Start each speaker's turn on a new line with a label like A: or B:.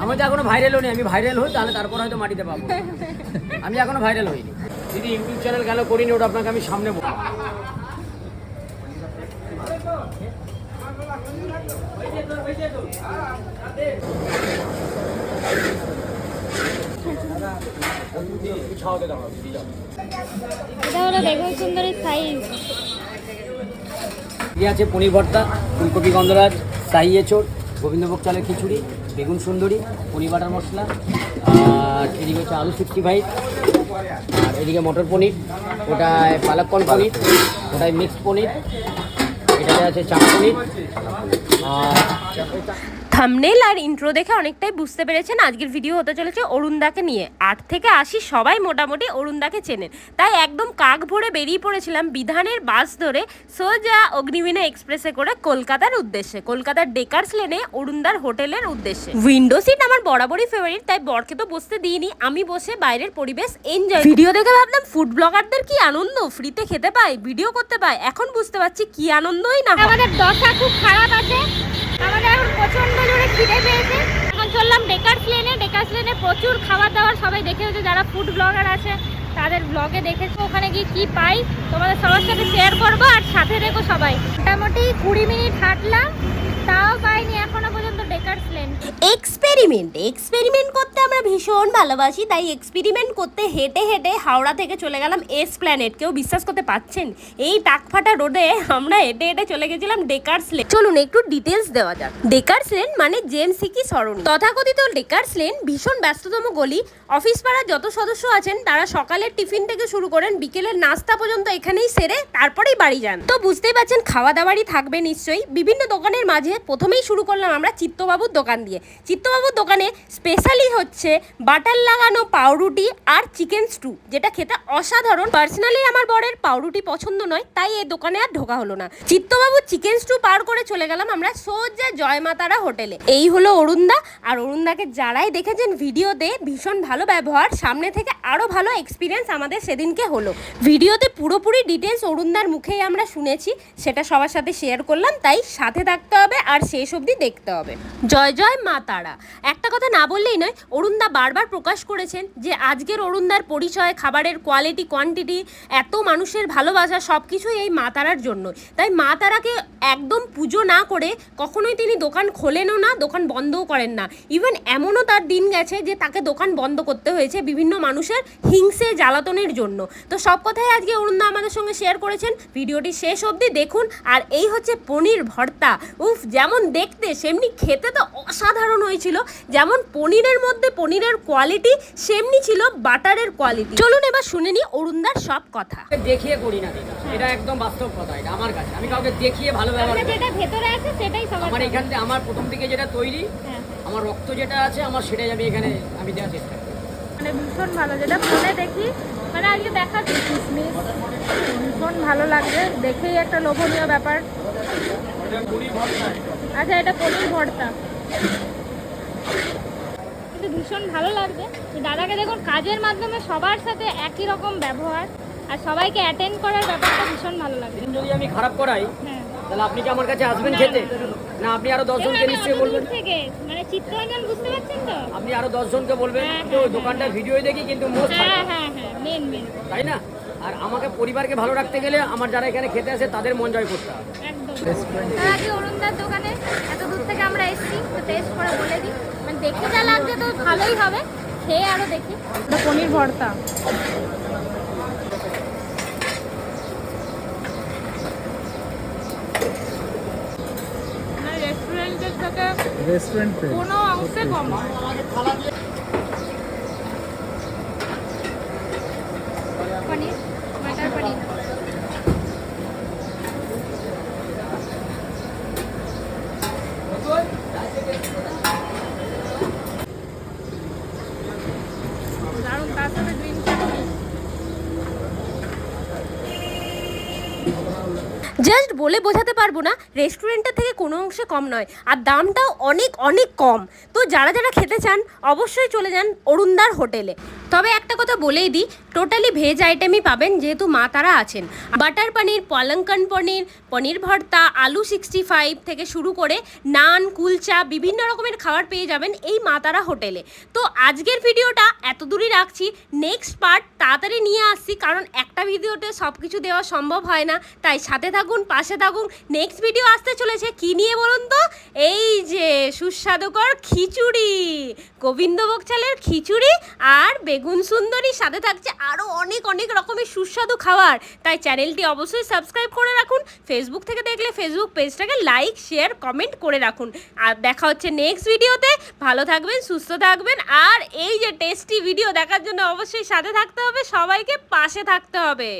A: আমি তো এখনও ভাইরাল হইনি আমি ভাইরাল হই তাহলে তারপর হয়তো মাটিতে পাবো। আমি এখনও ভাইরাল হইনি। যদি ইউটিউব চ্যানেল কেন করিনি ওটা আপনাকে আমি সামনে বলব।
B: এটা হলো বেগুন সুন্দরী সাইজ।
A: আছে পনির ভর্তা ফুলকপি গন্ধরাজ শাহি এঁচড় গোবিন্দভোগ চালের খিচুড়ি। বেগুন সুন্দরী পনির বাটার মশলা, আর এদিকে হচ্ছে আলু সিক্সটি ফাইভ, আর এদিকে মটর পনির, ওটায় পালাক্কন পনির, ওটায় মিক্সড পনির, এটাতে আছে চাপ পনির, আর
C: থামনেল আর ইন্ট্রো দেখে অনেকটাই বুঝতে পেরেছেন আজকের ভিডিও হতে চলেছে অরুণদাকে নিয়ে। আট থেকে আশি সবাই মোটামুটি অরুণদাকে চেনেন। তাই একদম কাক ভরে বেরিয়ে পড়েছিলাম বিধানের বাস ধরে সোজা অগ্নিবীণা এক্সপ্রেসে করে কলকাতার উদ্দেশ্যে। কলকাতার ডেকার্স লেনে অরুণদার হোটেলের উদ্দেশ্যে। উইন্ডো সিট আমার বরাবরই ফেভারিট তাই বরকে তো বসতে দিইনি। আমি বসে বাইরের পরিবেশ এনজয় ভিডিও দেখে ভাবলাম ফুড ব্লগারদের কি আনন্দ? ফ্রিতে খেতে পায় ভিডিও করতে পায় এখন বুঝতে পারছি কি আনন্দই না।
B: আমাদের দশা খুব খারাপ আছে। আমাদের এখন প্রচণ্ড জোরে খিদে এখন চললাম ডেকার্স লেনে ডেকার্স প্রচুর খাবার দাবার সবাই দেখেছে যারা ফুড ব্লগার আছে, তাদের ব্লগে দেখেছ। ওখানে গিয়ে কি পাই, তোমাদের সবার সাথে শেয়ার করব আর সাথে দেখো সবাই। মোটামুটি কুড়ি মিনিট হাঁটলাম, তাও পাইনি, এখনও পর্যন্ত
C: এক্সপেরিমেন্ট এক্সপেরিমেন্ট করতে আমরা ভীষণ ভালোবাসি, তাই এক্সপেরিমেন্ট করতে হেঁটে হেঁটে হাওড়া থেকে চলে গেলাম এস প্ল্যানেট কেউ বিশ্বাস করতে পাচ্ছেন এই টাকফাটা রোডে আমরা হেঁটে হেঁটে চলে গেছিলাম ডেকার্স লেন চলুন একটু ডিটেলস দেওয়া যাক। ডেকার্স লেন মানে জেমস সিকি সরণি তথাকথিত ডেকার্স লেন ভীষণ ব্যস্ততম গলি। অফিস পাড়ার যত সদস্য আছেন, তারা সকালের টিফিন থেকে শুরু করেন, বিকেলের নাস্তা পর্যন্ত এখানেই সেরে তারপরেই বাড়ি যান। তো বুঝতেই পারছেন, খাওয়া দাওয়ারই থাকবে নিশ্চয়ই। বিভিন্ন দোকানের মাঝে প্রথমেই শুরু করলাম আমরা চিত্তবাবুর দোকান দিয়ে। চিত্তবাবুর দোকানে স্পেশালি হচ্ছে বাটার লাগানো পাউরুটি আর চিকেন স্টু যেটা খেতে অসাধারণ। পার্সোনালি আমার বরের পাউরুটি পছন্দ নয়, তাই এই দোকানে আর ঢোকা হলো না। চিত্তবাবুর চিকেন স্টু পার করে চলে গেলাম আমরা সোজা জয়মাতারা হোটেলে। এই হলো অরুণদা, আর অরুণদাকে যারাই দেখেছেন ভিডিওতে ভীষণ ভালো ব্যবহার, সামনে থেকে আরও ভালো এক্সপিরিয়েন্স আমাদের সেদিনকে হলো। ভিডিওতে পুরোপুরি ডিটেলস অরুণদার মুখেই আমরা শুনেছি, সেটা সবার সাথে শেয়ার করলাম, তাই সাথে থাকতে হবে আর শেষ অবধি দেখতে হবে। জয় জয় মা তারা। একটা কথা না বললেই নয়, অরুণদা বারবার প্রকাশ করেছেন যে আজকের অরুণদার পরিচয়, খাবারের কোয়ালিটি কোয়ান্টিটি এত মানুষের ভালোবাসা সব কিছুই এই মা তারার জন্য। তাই মা তারাকে একদম পুজো না করে কখনোই তিনি দোকান খোলেনও না, দোকান বন্ধও করেন না। ইভেন এমনও তার দিন গেছে যে তাকে দোকান বন্ধ করতে হয়েছে বিভিন্ন মানুষের হিংসে, জ্বালাতনের জন্য। তো সব কথাই আজকে অরুণদা আমাদের সঙ্গে শেয়ার করেছেন। ভিডিওটি শেষ অবধি দেখুন। আর এই হচ্ছে পনির ভর্তা। উফ, যেমন দেখতে, সেমনি খেতে তো অসাধারণ হয়েছিল। যেমন পনিরের মধ্যে পনিরের কোয়ালিটি সেমনি ছিল বাটারের কোয়ালিটি চলুন এবার শুনে নি অরুণদার সব কথা।
A: দেখিয়ে করি না এটা। একদম বাস্তব কথা এটা আমার কাছে। আমি কাউকে দেখিয়ে ভালো ব্যবহার করি
B: যেটা ভেতরে আছে সেটাই সবার
A: আমার এখান থেকে আমার প্রথম থেকে যেটা তৈরি
B: হ্যাঁ।
A: আমার রক্ত যেটা আছে আমার সেটাই আমি এখানে আমি দেওয়ার চেষ্টা করি।
B: মানে ভীষণ ভালো যেটা ফোনে দেখি মানে আজকে দেখাচ্ছি। কিসমিস ভীষণ ভালো লাগবে দেখেই একটা লোভনীয় ব্যাপার। আচ্ছা এটা পনির ভর্তা। কিন্তু ভীষণ ভালো লাগবে দাদাকে দেখুন কাজের মাধ্যমে সবার সাথে একই রকম ব্যবহার আর সবাইকে অ্যাটেন্ড করার ব্যাপারটা ভীষণ ভালো লাগবে
A: যদি আমি খারাপ করাই
B: হ্যাঁ।
A: তাহলে আপনি কি আমার কাছে আসবেন খেতে? না আপনি আরও দশজনকে নিশ্চয়ই বলবেন।
B: থেকে মানে বুঝতে পারছেন তো?
A: আপনি আরও দশজনকে বলবেন
B: হ্যাঁ,
A: যে ওই
B: হ্যাঁ,
A: দোকানটা ভিডিও দেখি কিন্তু মোস্ট
B: হ্যাঁ হ্যাঁ হ্যাঁ মেন মেন
A: তাই না? আর আমাকে পরিবারকে ভালো রাখতে গেলে আমার যারা এখানে খেতে আসে তাদের মন জয় করতে হবে।
B: তার আগে অরুণদার দোকানে এত দূর থেকে আমরা এসেছি তো টেস্ট করে বলে দিই। মানে দেখে যা লাগছে তো ভালোই হবে খেয়ে আরও দেখি। পনির ভর্তা। রেস্টুরেন্টের থেকে
D: রেস্টুরেন্ট
B: কোনো অংশে কম paneer matar paneer. Thank you.
C: Just বলে বোঝাতে পারব না রেস্টুরেন্টের থেকে কোনো অংশে কম নয়, আর দামটাও অনেক অনেক কম। তো যারা যারা খেতে চান, অবশ্যই চলে যান অরুণদার হোটেলে। তবে একটা কথা বলেই দিই টোটালি ভেজ আইটেমই পাবেন যেহেতু মা তারা আছেন। বাটার পনির, পালঙ্কন পনির পনির ভর্তা, আলু সিক্সটি ফাইভ থেকে শুরু করে নান, কুলচা, বিভিন্ন রকমের খাবার পেয়ে যাবেন এই মা তারা হোটেলে। তো আজকের ভিডিওটা এত দূরই রাখছি নেক্সট পার্ট তাড়াতাড়ি নিয়ে আসছি, কারণ একটা ভিডিওতে সব কিছু দেওয়া সম্ভব হয় না, তাই সাথে থাকুন, পাশে থাকুন। নেক্সট ভিডিও আসতে চলেছে। কি নিয়ে বলুন তো? এই যে সুস্বাদুকর খিচুড়ি। গোবিন্দভোগ চালের খিচুড়ি আর বেগুন সুন্দরী। সাথে থাকছে আরও অনেক অনেক রকমের সুস্বাদু খাবার। তাই চ্যানেলটি অবশ্যই সাবস্ক্রাইব করে রাখুন। ফেসবুক থেকে দেখলে ফেসবুক পেজটাকে লাইক শেয়ার কমেন্ট করে রাখুন। আর দেখা হচ্ছে নেক্সট ভিডিওতে ভালো থাকবেন, সুস্থ থাকবেন। আর এই যে টেস্টি ভিডিও দেখার জন্য অবশ্যই সাথে থাকতে হবে। সবাইকে পাশে থাকতে হবে।